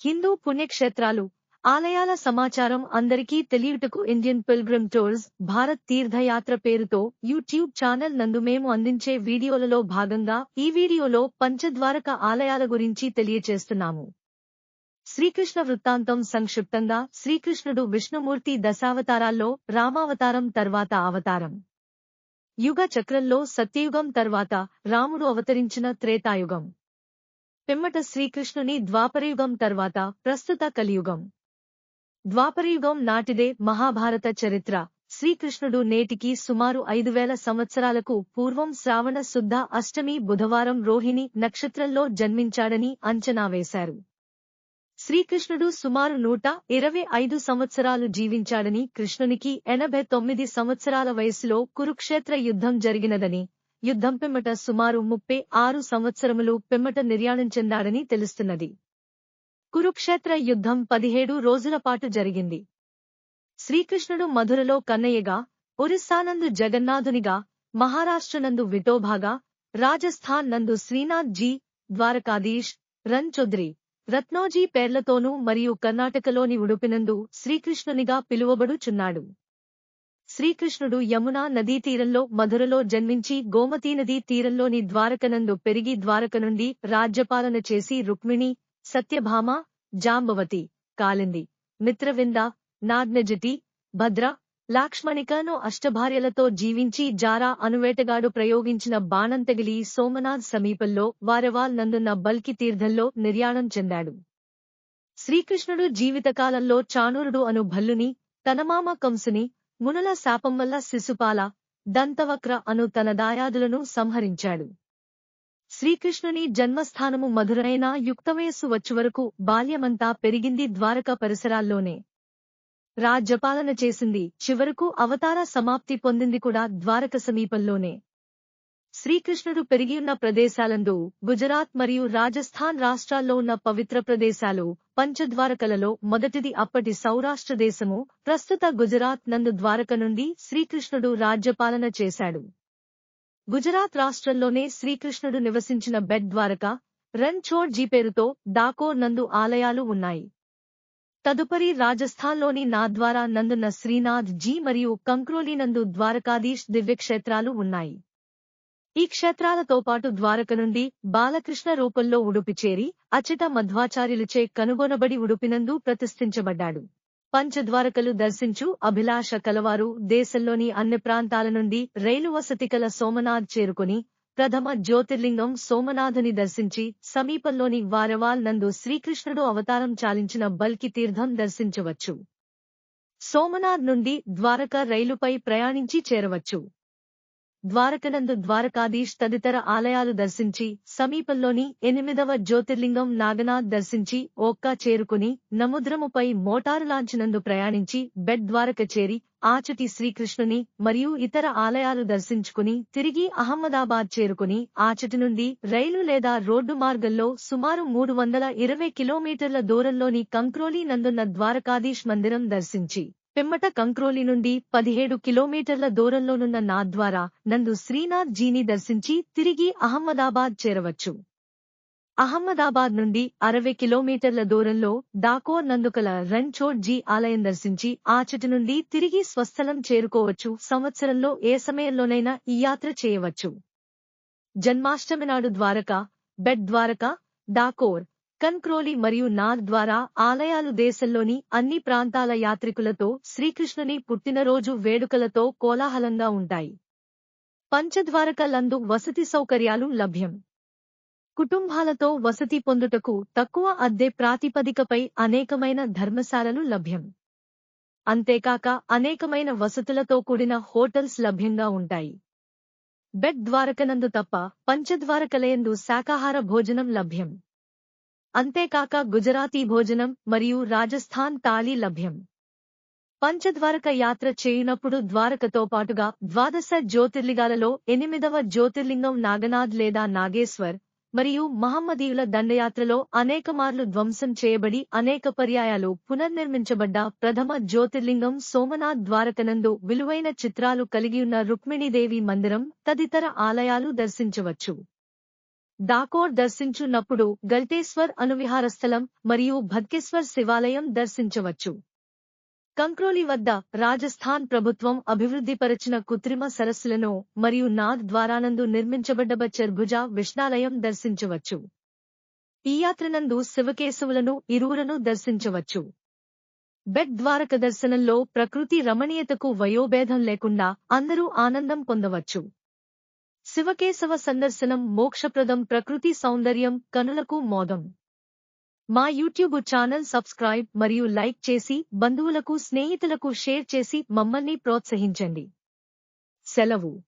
హిందూ పుణ్యక్షేత్రాలు ఆలయాల సమాచారం అందరికీ తెలియుటకు ఇండియన్ పిల్గ్రిమ్ టూర్స్ భారత్ తీర్థయాత్ర పేరుతో యూట్యూబ్ ఛానల్ నందు మేము అందించే వీడియోలలో భాగంగా ఈ వీడియోలో పంచద్వారక ఆలయాల గురించి తెలియచేస్తున్నాము. శ్రీకృష్ణ వృత్తాంతం సంక్షిప్తంగా శ్రీకృష్ణుడు విష్ణుమూర్తి దశావతారాల్లో రామావతారం తర్వాత అవతారం. యుగ చక్రంలో సత్యయుగం తర్వాత రాముడు అవతరించిన త్రేతాయుగం. పిమ్మట శ్రీకృష్ణుని ద్వాపరయుగం తర్వాత ప్రస్తుత కలియుగం. ద్వాపరయుగం నాటిదే మహాభారత చరిత్ర. శ్రీకృష్ణుడు నేటికి సుమారు ఐదు వేల సంవత్సరాలకు పూర్వం శ్రావణ శుద్ధ అష్టమి బుధవారం రోహిణి నక్షత్రంలో జన్మించాడని అంచనా వేశారు. శ్రీకృష్ణుడు సుమారు నూట ఇరవై ఐదు సంవత్సరాలు జీవించాడని కృష్ణునికి ఎనభై తొమ్మిది సంవత్సరాల వయసులో కురుక్షేత్ర యుద్ధం జరిగినదని యుద్ధం పిమ్మట సుమారు ముప్పై ఆరు సంవత్సరములు పిమ్మట నిర్యాణం చెందాడని తెలుస్తున్నది. కురుక్షేత్ర యుద్ధం పదిహేడు రోజుల పాటు జరిగింది. శ్రీకృష్ణుడు మధురలో కన్నయ్యగా ఒరిస్సానందు జగన్నాథునిగా మహారాష్ట్రనందు విఠోబాగా రాజస్థాన్ నందు శ్రీనాథ్ జీ ద్వారకాధీష్ రన్ చౌదరి రత్నోజీ పేర్లతోనూ మరియు కర్ణాటకలోని ఉడుపినందు శ్రీకృష్ణునిగా పిలువబడుచున్నాడు. శ్రీకృష్ణుడు యమునా నదీ తీరంలో మధురలో జన్మించి గోమతీ నదీ తీరంలోని ద్వారకనందు పెరిగి ద్వారక నుండి రాజ్యపాలన చేసి రుక్మిణి సత్యభామ జాంబవతి కాలింది మిత్రవింద నాగ్నజటి భద్ర లాక్ష్మణికను అష్టభార్యలతో జీవించి జారా అనువేటగాడు ప్రయోగించిన బాణం తగిలి సోమనాథ్ సమీపంలో వారవాల్ నందున్న బల్కి తీర్థంలో నిర్యాణం చెందాడు. శ్రీకృష్ణుడు జీవితకాలంలో చాణూరుడు అను భల్లుని తనమామ కంసుని మునుల శాపం వల్ల శిశుపాల దంతవక్ర అను తన దాయాదులను సంహరించాడు. శ్రీకృష్ణుని జన్మస్థానము మధురైన యుక్తవయస్సు వచ్చు వరకు బాల్యమంతా పెరిగింది ద్వారక పరిసరాల్లోనే. రాజ్యపాలన చేసింది. చివరకు అవతార సమాప్తి పొందింది కూడా ద్వారక సమీపంలోనే. శ్రీకృష్ణుడు పెరిగియున్న ప్రదేశాలందు గుజరాత్ మరియు రాజస్థాన్ రాష్ట్రాల్లో ఉన్న పవిత్ర ప్రదేశాలు పంచద్వారకలలో మొదటిది అప్పటి సౌరాష్ట్ర దేశము. ప్రస్తుత గుజరాత్ నందు ద్వారక నుండి శ్రీకృష్ణుడు రాజ్యపాలన చేశాడు. గుజరాత్ రాష్ట్రంలోనే శ్రీకృష్ణుడు నివసించిన బెడ్ ద్వారక రణ్చోడ్ జీ పేరుతో డాకోర్ నందు ఆలయాలు ఉన్నాయి. తదుపరి రాజస్థాన్లోని నాద్వారా నందున్న శ్రీనాథ్ జీ మరియు కంక్రోలి నందు ద్వారకాధీష్ దివ్యక్షేత్రాలు ఉన్నాయి. ఈ క్షేత్రాలతో పాటు ద్వారక నుండి బాలకృష్ణ రూపంలో ఉడుపి చేరి అచట మధ్వాచార్యులచే కనుగొనబడి ఉడుపినందు ప్రతిష్ఠించబడ్డాడు. పంచద్వారకలు దర్శించు అభిలాష కలవారు దేశంలోని అన్ని ప్రాంతాల నుండి రైలు వసతి కల సోమనాథ్ చేరుకుని ప్రథమ జ్యోతిర్లింగం సోమనాథుని దర్శించి సమీపంలోని వారవాల్ నందు శ్రీకృష్ణుడు అవతారం చాలించిన బల్కి తీర్థం దర్శించవచ్చు. సోమనాథ్ నుండి ద్వారక రైలుపై ప్రయాణించి చేరవచ్చు. ద్వారకనందు ద్వారకాధీష్ తదితర ఆలయాలు దర్శించి సమీపంలోని ఎనిమిదవ జ్యోతిర్లింగం నాగనాథ్ దర్శించి ఓక్కా చేరుకుని నముద్రముపై మోటారు లాంఛనందు ప్రయాణించి బెడ్ ద్వారక చేరి ఆచటి శ్రీకృష్ణుని మరియు ఇతర ఆలయాలు దర్శించుకుని తిరిగి అహ్మదాబాద్ చేరుకుని ఆచటి నుండి రైలు లేదా రోడ్డు మార్గంలో సుమారు మూడు వందల ఇరవై కిలోమీటర్ల దూరంలోని కంక్రోలి నందున్న ద్వారకాధీష్ మందిరం దర్శించి. పెమ్మట కంక్రోలి నుండి పదిహేడు కిలోమీటర్ల దూరంలోనున్న నాద్వారా నందు శ్రీనాథ్ జీని దర్శించి తిరిగి అహ్మదాబాద్ చేరవచ్చు. అహ్మదాబాద్ నుండి అరవై కిలోమీటర్ల దూరంలో డాకోర్ నందుకల రణ్చోడ్ జీ ఆలయం దర్శించి ఆచటి నుండి తిరిగి స్వస్థలం చేరుకోవచ్చు. సంవత్సరంలో ఏ సమయంలోనైనా ఈ యాత్ర చేయవచ్చు. జన్మాష్టమి నాడు ద్వారక బెడ్ ద్వారక డాకోర్ కన్క్రోలి మరియు నాథ్ ద్వారా ఆలయాలు దేశంలోని అన్ని ప్రాంతాల యాత్రికులతో శ్రీకృష్ణుని పుట్టినరోజు వేడుకలతో కోలాహలంగా ఉంటాయి. పంచద్వారకలందు వసతి సౌకర్యాలు లభ్యం. కుటుంబాలతో వసతి పొందుటకు తక్కువ అద్దె ప్రాతిపదికపై అనేకమైన ధర్మశాలలు లభ్యం. అంతేకాక అనేకమైన వసతులతో కూడిన హోటల్స్ లభ్యంగా ఉంటాయి. బెడ్ ద్వారకనందు తప్ప పంచద్వారకలయందు శాకాహార భోజనం లభ్యం. అంతేకాక గుజరాతీ భోజనం మరియు రాజస్థాన్ తాళీ లభ్యం. పంచద్వారక యాత్ర చేయునప్పుడు ద్వారకతో పాటుగా ద్వాదశ జ్యోతిర్లింగాలలో ఎనిమిదవ జ్యోతిర్లింగం నాగనాథ్ లేదా నాగేశ్వర్ మరియు మహమ్మదీయుల దండయాత్రలో అనేకమార్లు ధ్వంసం చేయబడి అనేక పర్యాయాలు పునర్నిర్మించబడ్డ ప్రథమ జ్యోతిర్లింగం సోమనాథ్ ద్వారకనందు విలువైన చిత్రాలు కలిగియున్న రుక్మిణీదేవి మందిరం తదితర ఆలయాలు దర్శించవచ్చు. డాకోర్ దర్శించున్నప్పుడు గల్టేశ్వర్ అనువిహారస్థలం మరియు భద్కేశ్వర్ శివాలయం దర్శించవచ్చు. కంక్రోలి వద్ద రాజస్థాన్ ప్రభుత్వం అభివృద్ధిపరచిన కృత్రిమ సరస్సులను మరియు నాథ్ ద్వారానందు నిర్మించబడ్డ చర్భుజ విష్ణాలయం దర్శించవచ్చు. ఈ యాత్రనందు శివకేశవులను ఇరువురను దర్శించవచ్చు. బెట్ ద్వారక దర్శనంలో ప్రకృతి రమణీయతకు వయోభేదం లేకుండా అందరూ ఆనందం పొందవచ్చు. శివకేశవ సందర్శనం మోక్షప్రదం ప్రకృతి సౌందర్యం కనులకు మోదం. మా యూట్యూబ్ ఛానల్ సబ్స్క్రైబ్ మరియు లైక్ చేసి బంధువులకు స్నేహితులకు షేర్ చేసి మమ్మల్ని ప్రోత్సహించండి. సెలవు.